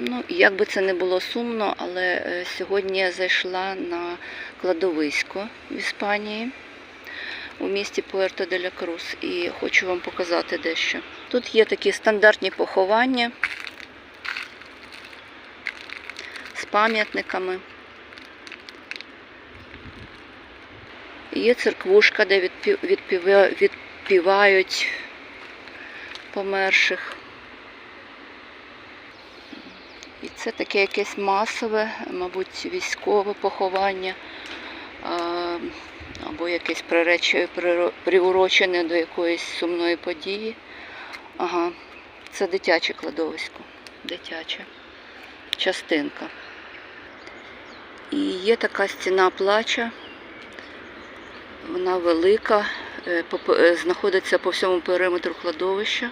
Ну, як би це не було сумно, але е, сьогодні я зайшла на кладовисько в Іспанії у місті Пуерто де ля Крус і хочу вам показати дещо. Тут є такі стандартні поховання з пам'ятниками. Є церквушка, де відпівають померших. І це таке якесь масове, мабуть, військове поховання, або якесь приурочене до якоїсь сумної події. Ага, це дитяче кладовисько, дитяча частинка. І є така стіна плача, вона велика, е, е, знаходиться по всьому периметру кладовища.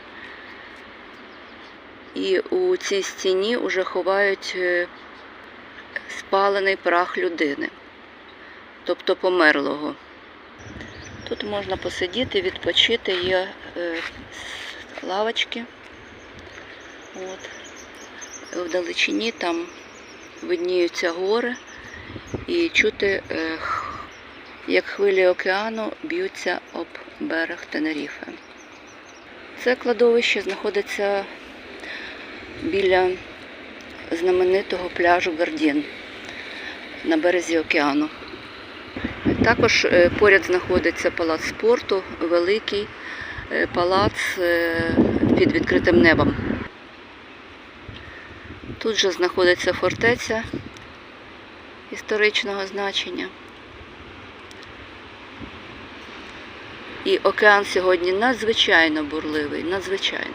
І у цій стіні вже ховають е, спалений прах людини, тобто померлого. Тут можна посидіти, відпочити, є е, лавочки. От. Вдалечині там видніються гори і чути, е, як хвилі океану б'ються об берег Тенеріфе. Це кладовище знаходиться біля знаменитого пляжу Гардін на березі океану. Також е, поряд знаходиться палац спорту, великий е, палац е, під відкритим небом. Тут же знаходиться фортеця історичного значення. І океан сьогодні надзвичайно бурливий, надзвичайно.